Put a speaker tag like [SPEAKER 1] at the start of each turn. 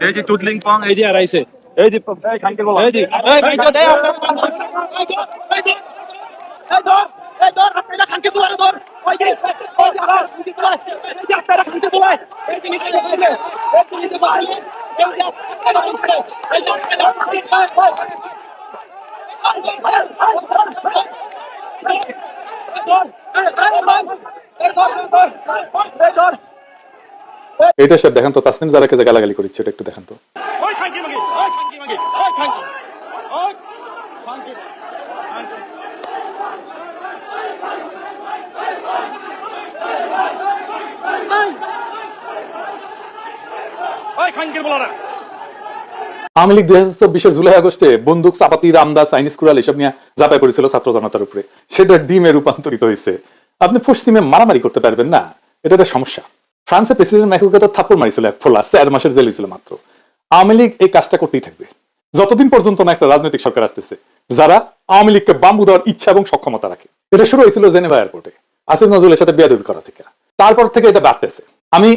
[SPEAKER 1] এই যে চুদলিং পং এই যে আইছে এই যে এই এই যে এই ভাই দে
[SPEAKER 2] এই ধর এই ধর আপনারা খানকে তোলারে ধর ওই যে ওই যে আবার খানকে এই যে আপনারা খানকে এই যে নিচে বসাইলে এই যে নিচে বসাইলে এই যে আপনারা বসে এই যে আপনারা খানকে
[SPEAKER 3] এটা সব দেখেন তো তাসনিম যারাকে যে গালাগালি করিচ্ছে এটা একটু দেখেন তো।
[SPEAKER 1] ওই খানকে মাগে ওই খানকে মাগে ওই খানকে। ওই খানকে ওই খানকে বলা না
[SPEAKER 3] আওয়ামী লীগ দুই হাজার চব্বিশের জুলাই আগস্টে বন্দুক চাপাতি রামদা চাইনিজ কুড়াল এসব নিয়ে জাপায় পড়েছিল ছাত্র জনতার উপরে। সেটা ডিমে রূপান্তরিত হয়েছে। আপনি পশ্চিমে মারামারি করতে পারবেন না এটা একটা সমস্যা। ফ্রান্সের প্রেসিডেন্ট ম্যাকুকে তো থাপ্পড় মারিছিল এক ফোলা, চার মাসের জেল হয়েছিল মাত্র। আওয়ামী লীগ এই কাজটা করতেই থাকবে। যতদিন পর্যন্ত না একটা রাজনৈতিক সরকার আসতেছে, যারা আওয়ামী লীগকে বাম্বু দেওয়ার ইচ্ছা এবং সক্ষমতা রাখে। এটা শুরু হয়েছিল জেনেভা এয়ারপোর্টে। আসিফ নজরুলের সাথে বিয়াদবি করা থেকে। তারপর থেকে এটা বাড়তেছে। আমি